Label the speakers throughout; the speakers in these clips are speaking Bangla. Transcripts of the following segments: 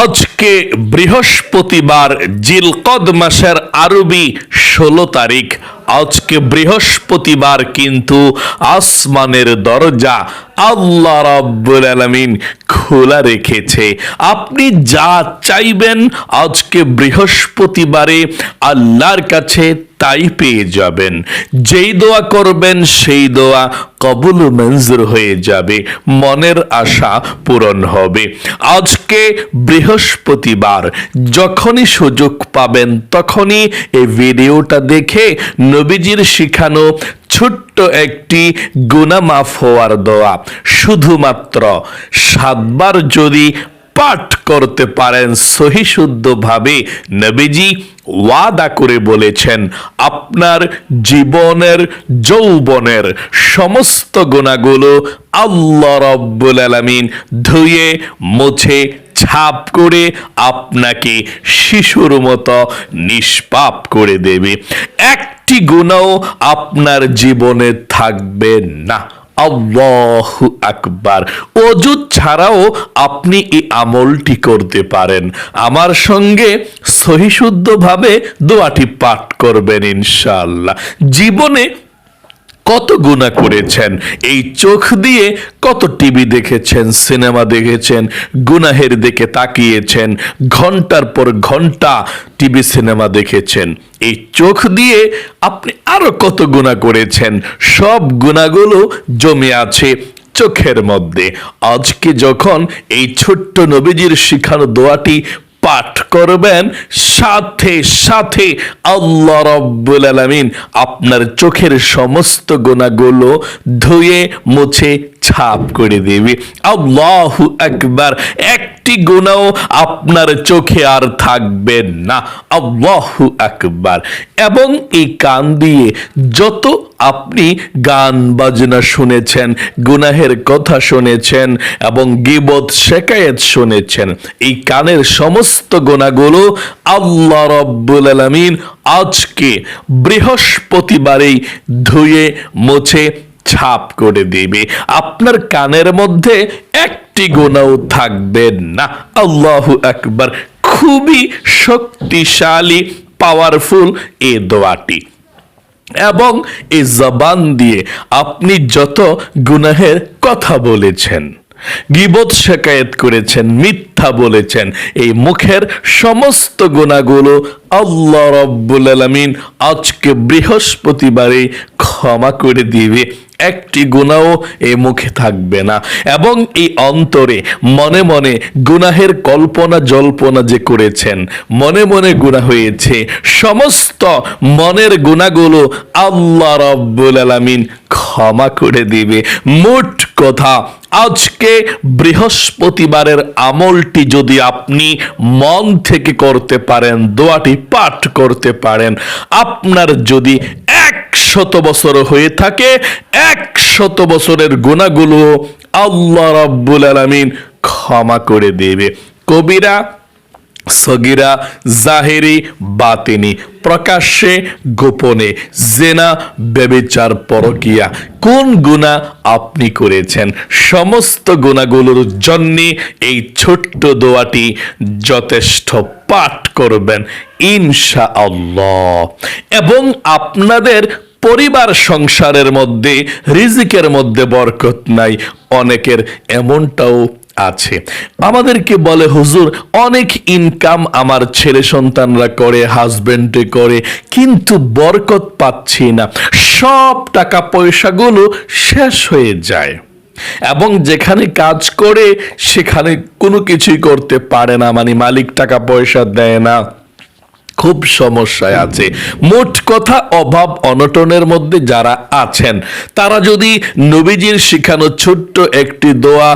Speaker 1: আজকে বৃহস্পতিবার জিলকদ মাসের আরবি ষোলো তারিখ। আজকে বৃহস্পতিবার কিন্তু আসমানের দরজা আল্লাহ রাব্বুল আলামিন খোলা রেখেছে। আপনি যা চাইবেন আজকে বৃহস্পতিবারে আল্লাহর কাছে তাই পেয়ে যাবেন। যেই দোয়া করবেন, সেই দোয়া কবুল মঞ্জুর হয়ে যাবে। মনের আশা পূরণ হবে। আজকে বৃহস্পতিবার, যখনই সুযোগ পাবেন তখনই এই ভিডিওটা দেখে নবীজির শিখানো ছোট্ট একটি গুনা মাফ হওয়ার দোয়া। শুধুমাত্র সাতবার যদি পাঠ করতে পারেন সহি শুদ্ধভাবে নবীজি ওয়াদা করে বলেছেন, আপনার জীবনের, যৌবনের সমস্ত গুণাগুলো আল্লাহ রব্বুল আলামিন ধুয়ে, মুছে, ছাপ করে আপনাকে শিশুর মতো নিষ্পাপ করে দেবে। একটি গুণাও আপনার জীবনে থাকবে না। আল্লাহু আকবার। অজু ছাড়াও আপনি এই আমলটি করতে পারেন। আমার সঙ্গে সহিশুদ্ধভাবে দোয়াটি পাঠ করবেন ইনশাআল্লাহ। জীবনে কত গুণা করেছেন? এই চোখ দিয়ে কত টিভি দেখেছেন, সিনেমা দেখেছেন, গুনাহের দিকে তাকিয়েছেন, ঘণ্টার পর ঘণ্টা টিভি, সিনেমা দেখেছেন। এই চোখ দিয়ে আপনি আরও কত গুণা করেছেন? সব গুণাগুলো জমে আছে চোখের মধ্যে। আজকে যখন এই ছোট্ট নবীজির শিখানো দোয়াটি পাঠ করবেন। সাথে সাথে আল্লাহ রব্বুল আলমিন আপনার চোখের সমস্ত গোনাগুলো ধুয়ে মুছে ছাপ করে দেবে। আল্লাহু আকবার, একটি গুণাও আপনার চোখে আর থাকবে না। আল্লাহু আকবার। এবং এই কান দিয়ে যত আপনি গান বাজনা শুনেছেন, গুনাহের কথা শুনেছেন এবং গিবত, শেকায়েত শুনেছেন, এই কানের সমস্ত গোনাগুলো আল্লাহ রব্বুল আলামিন আজকে বৃহস্পতিবারেই ধুয়ে, মুছে ছাপ করে দিবে। আপনার কানের মধ্যে একটি গোনাও থাকবে না। আল্লাহু আকবার, খুবই শক্তিশালী পাওয়ারফুল এ দোয়াটি। এবং এই জবান দিয়ে আপনি যত গুনাহের কথা বলেছেন, গিবত শেকায়েত করেছেন, মিথ্যা বলেছেন, এই মুখের সমস্ত গুণাগুলো আল্লাহ রব্বুল আলমিন আজকে বৃহস্পতিবারে ক্ষমা করে দিবে। একটি গুণাও এই মুখে থাকবে না। এবং এই অন্তরে মনে মনে গুনাহের কল্পনা, জল্পনা যে করেছেন, মনে মনে গুণা হয়েছে। সমস্ত মনের গুণাগুলো আল্লাহ রব্বুল আলামিন ক্ষমা করে দিবে। মোট কথা, আজকে বৃহস্পতিবারের আমলটি যদি আপনি মন থেকে করতে পারেন, দোয়াটি পাঠ করতে পারেন, আপনার যদি এক শত বছর হয়ে থাকে একশত বছরের গুণাগুলো আল্লাহ রাব্বুল আলমিন ক্ষমা করে দেবে। কবিরা সগিরা, জাহেরি, বাতিনি, প্রকাশ্যে, গোপনে, জেনা বেবিচার পরকিয়া। কোন গুণা আপনি করেছেন? সমস্ত গুণাগুলোর জন্য এই ছোট্ট দোয়াটি যথেষ্ট পাঠ করবেন ইনশা আল্লাহ এবং আপনাদের পরিবার সংসারের মধ্যে, রিজিকের মধ্যে বরকত নাই। অনেকের এমনটাও আছে। আমাদেরকে বলে, হুজুর, অনেক ইনকাম আমার ছেলে সন্তানরা করে হাজবেন্ডে করে, কিন্তু বরকত পাচ্ছি না। সব টাকা পয়সাগুলো শেষ হয়ে যায়। এবং যেখানে কাজ করে, সেখানে কোনো কিছুই করতে পারে না। মানে মালিক টাকা পয়সা দেয় না। খুব সমস্যায় আছে। মোট কথা অভাব অনটনের মধ্যে যারা আছেন, তারা যদি নবীজির শিখানো ছোট্ট একটি দোয়া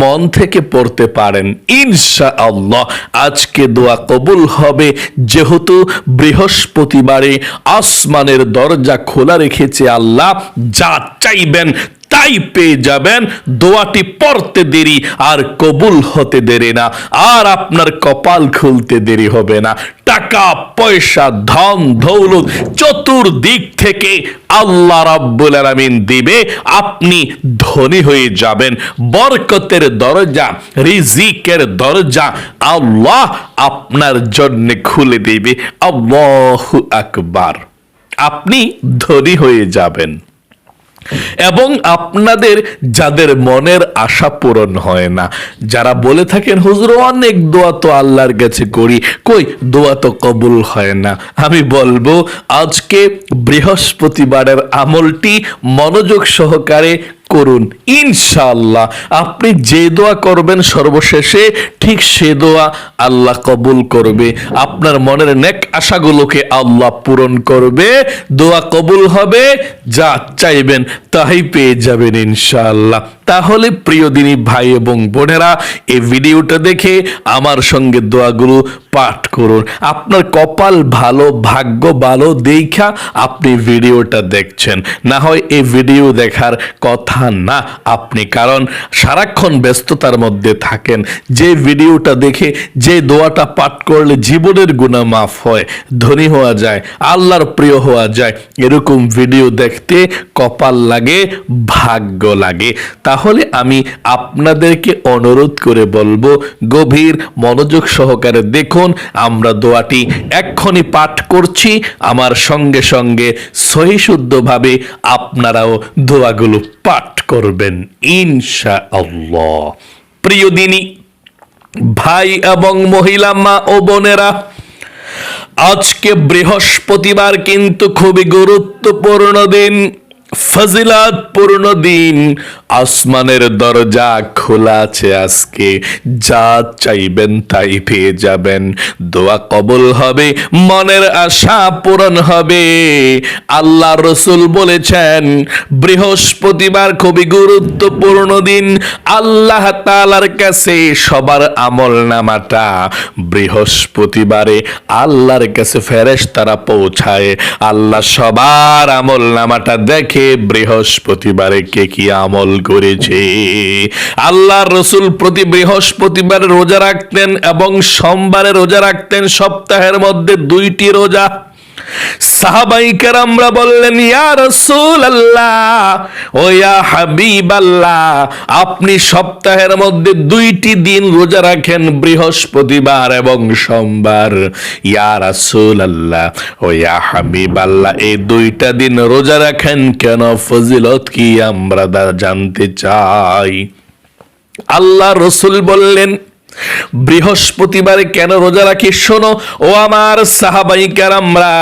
Speaker 1: মন থেকে পড়তে পারেন ইনশা আল্লাহ আজকে দোয়া কবুল হবে। যেহেতু বৃহস্পতিবারে আসমানের দরজা খোলা রেখেছে আল্লাহ, যা চাইবেন তাই পেয়ে যাবেন, দোয়াটি পড়তে দেরি আর কবুল হতে দেরি না, আর আপনার কপাল খুলতে দেরি হবে না। টাকা, পয়সা, ধন, দৌলত চতুর্দিক থেকে আল্লাহ রাব্বুল আলামিন দিবে, আপনি ধনী হয়ে যাবেন। বরকতের দরজা, রিজিকের দরজা আল্লাহ আপনার জন্য খুলে দিবে। আল্লাহু আকবার। আপনি ধনী হয়ে যাবেন। এবং আপনাদের যাদের মনের আশা পূরণ হয় না, যারা বলে থাকেন, হুজুর, অনেক দোয়া তো আল্লাহর কাছে করি। কই, দোয়া তো কবুল হয় না। আমি বলব, আজকে বৃহস্পতিবারের আমলটি মনোযোগ সহকারে করুন। ইনশাআল্লাহ, আপনি যে দোয়া করবেন সর্বশেষে ঠিক সে দোয়া আল্লাহ কবুল করবে। আপনার মনের নেক আশাগুলোকে আল্লাহ পূরণ করবে। দোয়া কবুল হবে, যা চাইবেন তাই পেয়ে যাবেন ইনশাআল্লাহ। তাহলে প্রিয় দিনী ভাই এবং বোনেরা, এই ভিডিওটা দেখে আমার সঙ্গে দোয়াগুলো পাঠ করুন। আপনার কপাল ভালো, ভাগ্য ভালো দেখা আপনি ভিডিওটা দেখছেন। না হয় এই ভিডিও দেখার কথা না আপনি, কারণ সারাক্ষণ ব্যস্ততার মধ্যে থাকেন। যে ভিডিওটা দেখে, যে দোয়াটা পাঠ করলে জীবনের গুণা মাফ হয়, ধনী হওয়া যায়, আল্লাহর প্রিয় হওয়া যায়, এরকম ভিডিও দেখতে কপাল লাগে, ভাগ্য লাগে। তাহলে আমি আপনাদেরকে অনুরোধ করে বলব, গভীর মনোযোগ সহকারে দেখুন, আমরা দোয়াটি এক্ষুনি পাঠ করছি। আমার সঙ্গে সঙ্গে সহিশুদ্ধভাবে আপনারাও দোয়াগুলো পাঠ করবেন ইনশা আল্লাহ প্রিয় দিনী, ভাই এবং মহিলা, মা ও বোনেরা, আজকে বৃহস্পতিবার কিন্তু খুবই গুরুত্বপূর্ণ দিন ফজিলাত পূর্ণ দিন। আসমানের দরজা খোলা আছে আজকে। যা চাইবেন তাই পেয়ে যাবেন। দোয়া কবুল হবে, মনের আশা পূরণ হবে। আল্লাহ রসুল বলেছেন, বৃহস্পতিবার খুবই গুরুত্বপূর্ণ দিন। আল্লাহ তালার কাছে সবার আমল নামাটা। বৃহস্পতিবারে আল্লাহর কাছে ফেরেশ তারা পৌঁছায়। আল্লাহ সবার আমল নামাটা দেখে বৃহস্পতিবারে কে কি আমল করেছে। আল্লাহ রসুল প্রতি বৃহস্পতিবার রোজা রাখতেন এবং সোমবারে রোজা রাখতেন। সপ্তাহের মধ্যে দুইটি রোজা। সাহাবাই আমরা বললেন, ইয়া রসুল আল্লাহ ও হাবিব আল্লাহ আপনি সপ্তাহের মধ্যে দুইটি দিন রোজা রাখেন বৃহস্পতিবার এবং সোমবার। ইয়া রসুল আল্লাহ ও ইয়া হাবিব আল্লাহ এই দুইটা দিন রোজা রাখেন কেন? ফজিলত কি আমরা জানতে চাই? আল্লাহ রসুল বললেন বৃহস্পতিবারে কেন রোজা রাখি শোনো? ও আমার সাহাবাই আমরা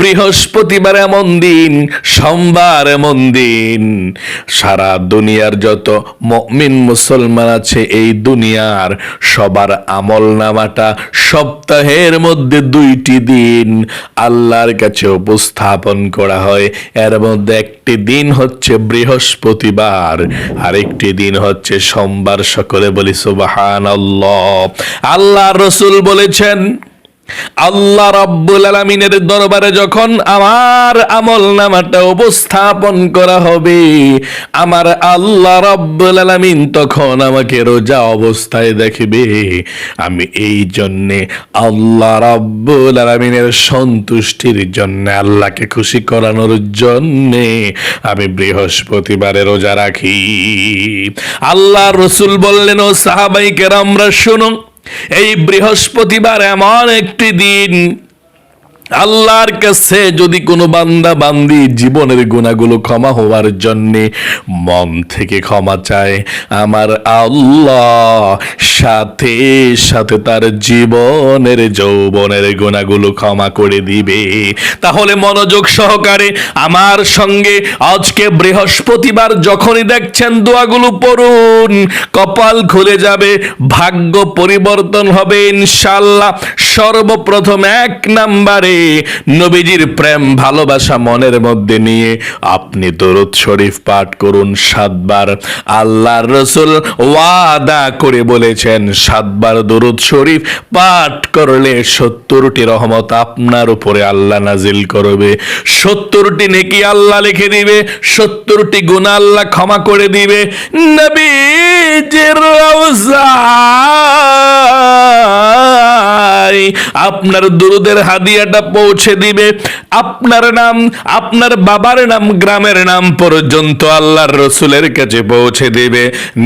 Speaker 1: বৃহস্পতিবার এমন দিন, সোমবার এমন দিন। সারা দুনিয়ার যত মমিন মুসলমান আছে এই দুনিয়ার, সবার আমল নামাটা সপ্তাহের মধ্যে দুইটি দিন আল্লাহর কাছে উপস্থাপন করা হয়। এর মধ্যে একটি দিন হচ্ছে বৃহস্পতিবার, আরেকটি দিন হচ্ছে সোমবার। সকলে বলি সুবাহান আল্লাহ রসুল বলেছেন আল্লাহ রাব্বুল আলামিনের দরবারে যখন আমার আমল নামাটা উপস্থাপন করা হবে, আমার আল্লাহ রাব্বুল আলামিন তখন আমাকে রোজা অবস্থায় দেখবে। আমি এই জন্যে আল্লাহ রাব্বুল আলামিনের সন্তুষ্টির জন্য, আল্লাহকে খুশি করানোর জন্যে আমি বৃহস্পতিবারে রোজা রাখি। আল্লাহ রসুল বললেন, ও সাহাবাইকে আমরা শুনুন। এই বৃহস্পতিবার এমন একটি দিন আল্লাহর কাছে যদি কোনো বান্দা বান্দি জীবনের গুণাগুলো ক্ষমা হওয়ার জন্য মন থেকে ক্ষমা চায়, আমার আল্লাহ সাথে সাথে তার জীবনের যৌবনের গুণাগুলো ক্ষমা করে দিবে। তাহলে মনোযোগ সহকারে আমার সঙ্গে আজকে বৃহস্পতিবার যখনই দেখছেন দোয়াগুলো পড়ুন, কপাল খুলে যাবে, ভাগ্য পরিবর্তন হবে ইনশাল্লাহ। সর্বপ্রথম এক নাম্বারে নবীজির প্রেম, ভালোবাসা মনের মধ্যে নিয়ে আপনি দরুদ শরীফ পাঠ করুন সাতবার। আল্লাহর রসুল ওয়াদা করে বলেছেন, সাতবার দরুদ শরীফ পাঠ করলে সত্তরটি রহমত আপনার উপরে আল্লাহ নাজিল করবে। সত্তরটি নেকি আল্লাহ লিখে দিবে, সত্তরটি গুণা আল্লাহ ক্ষমা করে দিবে। নবী নবীজির রওজায় আপনার দুরুদের হাদিয়াটা পৌঁছে দিবে। আপনার নাম, আপনার বাবার নাম, গ্রামের নাম পর্যন্ত আল্লাহর রসুলের কাছে পৌঁছে দিবে।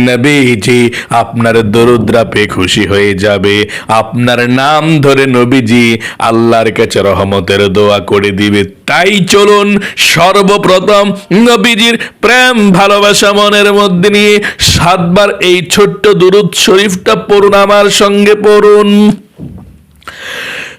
Speaker 1: নবীজি, আপনার দরুদ্রা পেয়ে খুশি হয়ে যাবে। আপনার নাম ধরে নবীজি আল্লাহর কাছে রহমতের দোয়া করে দিবে। তাই চলুন সর্বপ্রথম নবীজির প্রেম, ভালোবাসা, মনের মধ্যে নিয়ে সাতবার এই ছোট্ট দুরুদ শরীফটা পড়ুন, আমার সঙ্গে পড়ুন।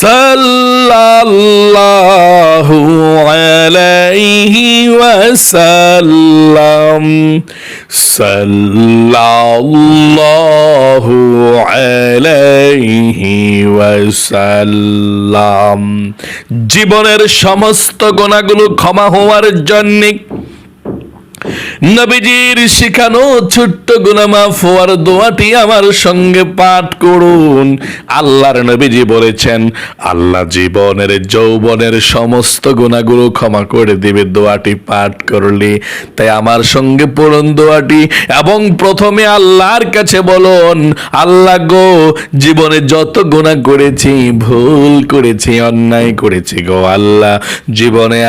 Speaker 1: সাল্লাল্লাহু আলাইহি ওয়াসাল্লাম। সাল্লাল্লাহু আলাইহি ওয়াসাল্লাম। জীবনের সমস্ত গোনাগুলো ক্ষমা হওয়ার জন্যে নবীজির শিখানো ছোট্ট গুনামাফ হওয়ার দোয়াটি আমার সঙ্গে পাঠ করুন। আল্লাহর নবীজি বলেছেন, আল্লাহ জীবনের, যৌবনের সমস্ত গুণাগুলো ক্ষমা করে দিবে, দোয়াটি পাঠ করলে। তাই আমার সঙ্গে পড়ুন দোয়াটি এবং প্রথমে আল্লাহর কাছে বলুন, আল্লাহ গো, জীবনে যত গুণা করেছি, ভুল করেছি, অন্যায় করেছি গো আল্লাহ, জীবনে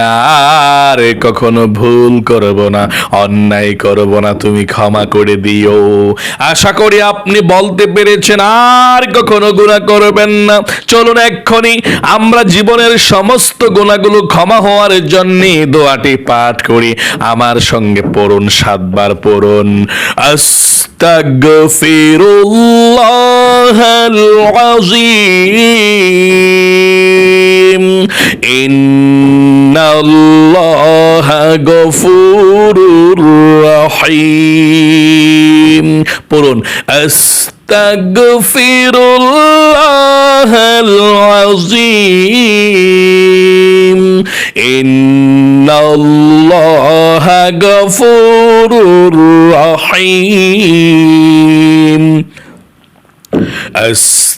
Speaker 1: আর কখনো ভুল করব না। অন্যায় করব না, তুমি ক্ষমা করে দিও। আশা করি আপনি বলতে পেরেছেন, আর কখনো গুণা করবেন না। চলুন এক্ষুনি, আমরা জীবনের সমস্ত গুণাগুলো ক্ষমা হওয়ার জন্য দোয়াটি পাঠ করি। আমার সঙ্গে পড়ুন, সাতবার পড়ুন। আস্তাগফিরুল্লাহাল আযীম। ইন্নাল্লাহা গফুরুর রহিম। পড়ুন আস্তাগফিরুল্লাহাল আযীম। ইন্নাল্লাহা গফুরুর রহিম।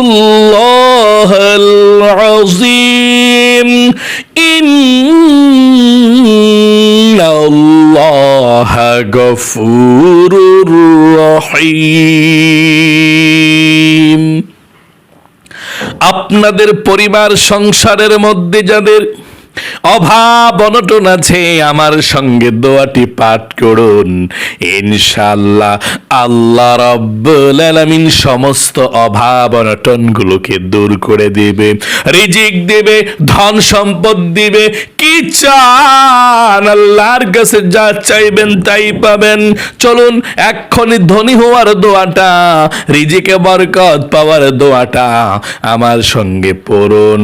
Speaker 1: الله العظيم إن الله غفور رحيم আপনাদের পরিবার সংসারের মধ্যে যাদের অভাব অনটন আছে, আমার সঙ্গে দোয়াটি পাঠ করুন। ইনশাআল্লাহ আল্লাহ রব্বুল সমস্ত অভাব অনটন গুলোকে দূর করে দিবে, রিজিক দিবে, ধন সম্পদ দিবে। কি চান? আল্লাহর কাছে যা চাইবেন তাই পাবেন। চলুন এক্ষণি ধনী হওয়ার দোয়াটা, রিজিকে বরকত পাওয়ার দোয়াটা আমার সঙ্গে পড়ুন।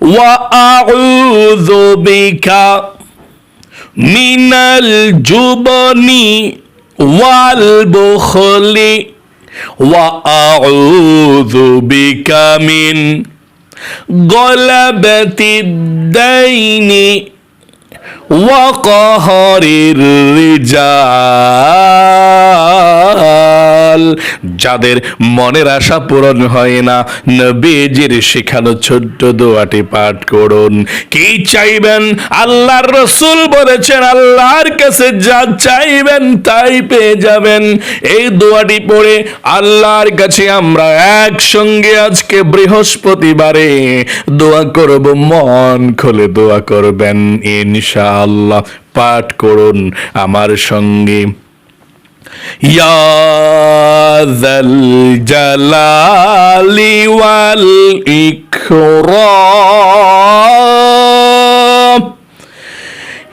Speaker 1: وأعوذ بك من الجبن والبخل وأعوذ بك من غلبة الدين وقهر الرجال যাদের মনের আশা পূরণ হয় না, নবীজির শেখানো ছোট্ট দোয়াটি পাঠ করুন। কি চাইবেন? আল্লাহর রসুল বলেছেন, আল্লাহর কাছে যা চাইবেন তাই পেয়ে যাবেন। এই দোয়াটি পড়ে আল্লাহর কাছে আমরা একসঙ্গে আজকে বৃহস্পতিবারে দোয়া করব, মন খুলে দোয়া করবেন, ইনশাআল্লাহ। পাঠ করুন আমার সঙ্গে। يا ذا الجلال والإكرام.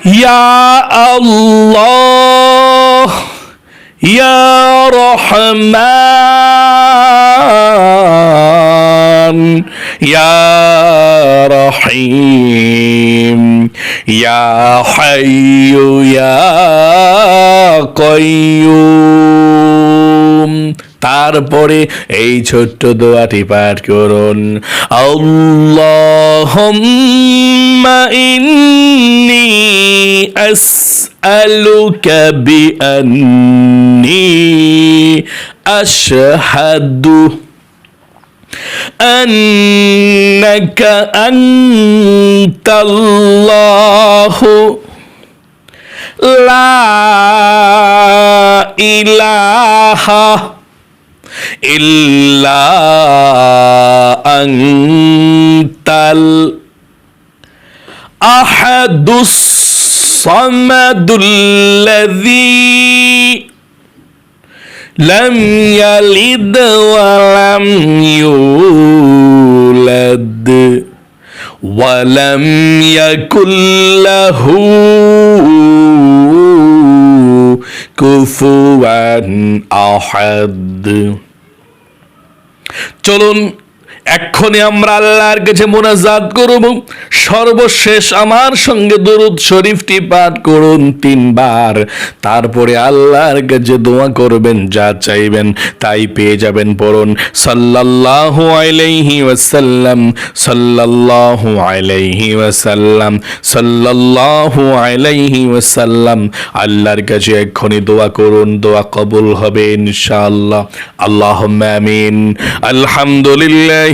Speaker 1: يا الله يا رحمن. يا رحيم يا حي يا قيوم তারপরে এই ছোট্ট দোয়াটি পাঠ করুন আল্লাহুম্মা ইন্নি আসআলুকা বিআন্নি আশহাদু أنك أنت الله. لا إله إلا أنت الأحد الصمد الذي لم يلد ولم يولد ولم يكن له كفوا أحد চলুন এক্ষণে আমরা আল্লাহর কাছে মোনাজাত করব। সর্বশেষ আমার সঙ্গে দরুদ শরীফটি পাঠ করুন তিনবার। তারপরে আল্লাহর কাছে দোয়া করবেন, যা চাইবেন তাই পেয়ে যাবেন পড়ুন। সাল্লাল্লাহু আলাইহি ওয়াসাল্লাম, সাল্লাল্লাহু আলাইহি ওয়াসাল্লাম, সাল্লাল্লাহু আলাইহি ওয়াসাল্লাম। আল্লাহর কাছে এক্ষণে দোয়া করুন, দোয়া কবুল হবে ইনশাআল্লাহ। আল্লাহুম্মা আমিন। আলহামদুলিল্লাহি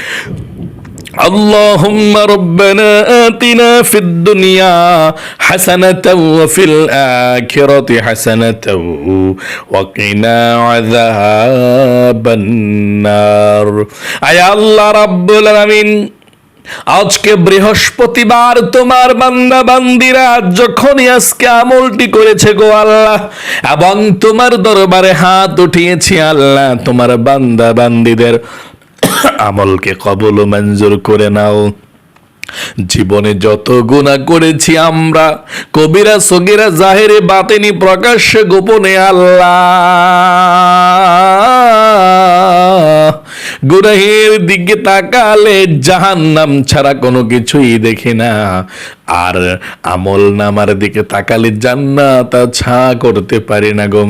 Speaker 1: اللهم ربنا آتنا في الدنيا حسنة وفي الآخرة حسنة وقنا عذاب النار أي الله رب العالمين আজকে বৃহস্পতিবার তোমার বান্দা বান্দিরা যখনই আজকে আমলটি করেছে গো আল্লাহ এবং তোমার দরবারে হাত উঠিয়েছি আল্লাহ তোমার বান্দা বান্দিদের আমলকে কবল মঞ্জুর করে নাও। জীবনে যত গুণা করেছি আমরা, কবিরা সগিরা জাহেরে বাতেনি প্রকাশ্যে গোপনে আল্লাহ। গুনাহের দিকে তাকালে জাহান্নাম ছাড়া কোনো কিছুই দেখি না। আর আমল নামার দিকে তাকালে জান্নাত ছা করতে পারি না গো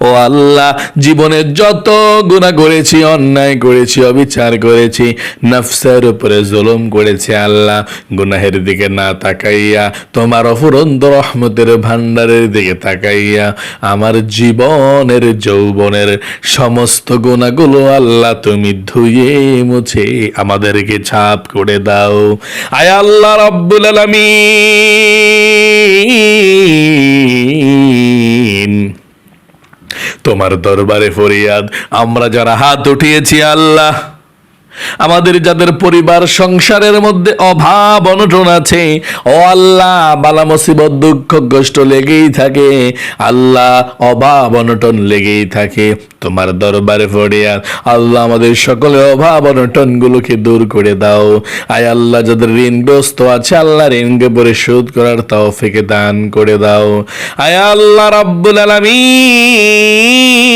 Speaker 1: ও আল্লাহ, জীবনে যত গুণা করেছি, অন্যায় করেছি, অবিচার করেছি, নফসের উপরে জুলুম করেছি আল্লাহ, গুনাহের দিকে না তাকাইয়া, তোমার অফুরন্ত রহমতের ভান্ডারের দিকে তাকাইয়া, আমার জীবনের, যৌবনের সমস্ত গুণাগুলো আল্লাহ তুমি ধুয়ে মুছে আমাদেরকে ছাপ করে দাও। আয় আল্লাহ রব্বুল আলামিন। তোমার দরবারে ফরিয়াদ, আমরা যারা হাত উঠিয়েছি আল্লাহ। আমাদের যাদের পরিবার সংসারের মধ্যে অভাব, অনটন আছে, ও আল্লাহ বালা মুসিবত, দুঃখ, কষ্ট লেগেই থাকে। আল্লাহ অভাব, অনটন লেগেই থাকে। তোমার দরবারে ফরিয়াদ, আল্লাহ আমাদের সকলে অভাব অনটন গুলোকে দূর করে দাও। আয় আল্লাহ, যাদের ঋণগ্রস্ত আছে, আল্লাহ ঋণকে পরিশোধ করার তৌফিকে দান করে দাও। আয় আল্লাহ রাব্বুল আলামিন।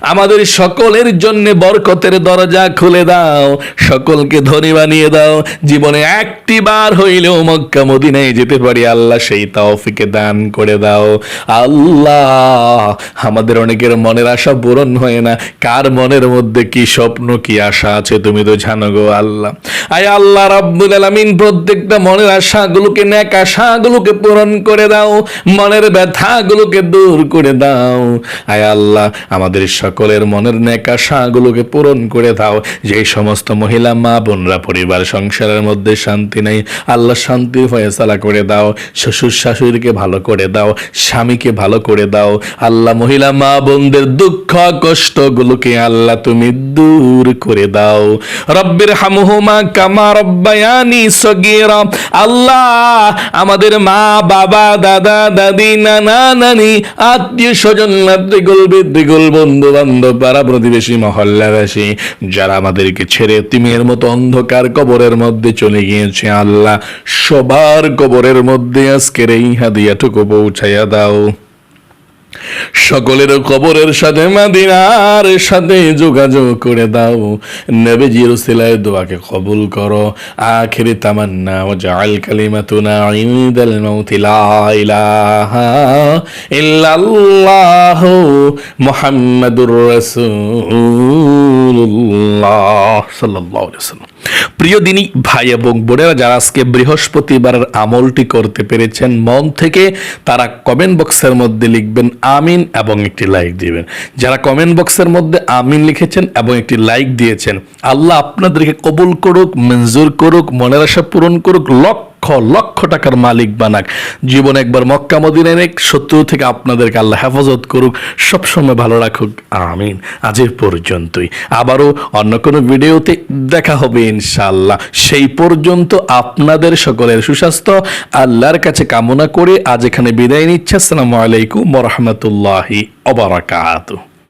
Speaker 1: আমাদের সকলের জন্য বরকতের দরজা খুলে দাও। সকলকে ধনী বানিয়ে দাও। জীবনে একটি বার হইলেও মক্কা, মদিনায় যেতে পারি, আল্লাহ সেই তৌফিকে দান করে দাও। আল্লাহ, আমাদের অনেকের মনের আশা পূরণ হয় না। কার মনের মধ্যে কি স্বপ্ন, কি আশা আছে তুমি তো জানো গো আল্লাহ। আয় আল্লাহ রাব্বুল আলামিন, প্রত্যেকটা মনের আশাগুলোকে, নেক আশাগুলোকে পূরণ করে দাও। মনের ব্যথাগুলোকে দূর করে দাও। আয় আল্লাহ আমাদের সকলের মনের নেক আশাগুলোকে পূরণ করে দাও। যে সমস্ত মহিলা, মা, বোনরা পরিবার সংসারের মধ্যে শান্তি নেই, আল্লাহ শান্তির ফয়সালা করে দাও। শ্বশুর শাশুড়িকে ভালো করে দাও, স্বামীকে ভালো করে দাও। আল্লাহ মহিলা, মা, বোনদের দুঃখ, কষ্টগুলোকে আল্লাহ তুমি দূর করে দাও। রব্বের হামুহুমা কামা রব্বায়ানি সগীরা। আল্লাহ আমাদের মা, বাবা, দাদা, দাদি, নানা, নানি, আত্মীয় স্বজন, মাতৃগুল, বৃদ্ধিগুল বন্ধু বান্ধব পাড়া প্রতিবেশী মহল্লাবাসী যারা আমাদেরকে ছেড়ে তিমের মতো অন্ধকার কবরের মধ্যে চলে গিয়েছে, আল্লাহ সবার কবরের মধ্যে আজকের এই হাদিয়াটুকু পৌঁছাইয়া দাও। সকলের কবরের সাথে মাদিনার সাথে যোগাযোগ করে দাও। নবীজির সিলায় দোয়াকে কবুল করো। আখিরি তামান্না ও জাল কালিমাতুনা ইনদাল মাউতি লা ইলাহা ইল্লাল্লাহ মুহাম্মাদুর রাসূলুল্লাহ প্রিয় দিনী, ভাই এবং বোনেরা, যারা আজকে বৃহস্পতিবারের আমলটি করতে পেরেছেন, মন থেকে তারা কমেন্ট বক্সের মধ্যে লিখবেন, আমিন এবং একটি লাইক দিবেন। যারা কমেন্ট বক্সের মধ্যে আমিন লিখেছেন এবং একটি লাইক দিয়েছেন, আল্লাহ আপনাদেরকে কবুল করুক, মঞ্জুর করুক, মনের আশা পূরণ করুক, লক্ষ লক্ষ লক্ষ টাকার মালিক বানাক। জীবন একবার মক্কা মদিনায় নেক, শত্রু থেকে আপনাদেরকে আল্লাহ হেফাজত করুক, সবসময় ভালো রাখুক। আমিন। আজের পর্যন্তই। আবারও অন্য কোনো ভিডিওতে দেখা হবে ইনশাআল্লাহ। সেই পর্যন্ত আপনাদের সকলের সুস্বাস্থ্য, আল্লাহর কাছে কামনা করে আজ এখানে বিদায় নিচ্ছে। আসসালামু আলাইকুম রহমতুল্লাহি অবরাকাতুহ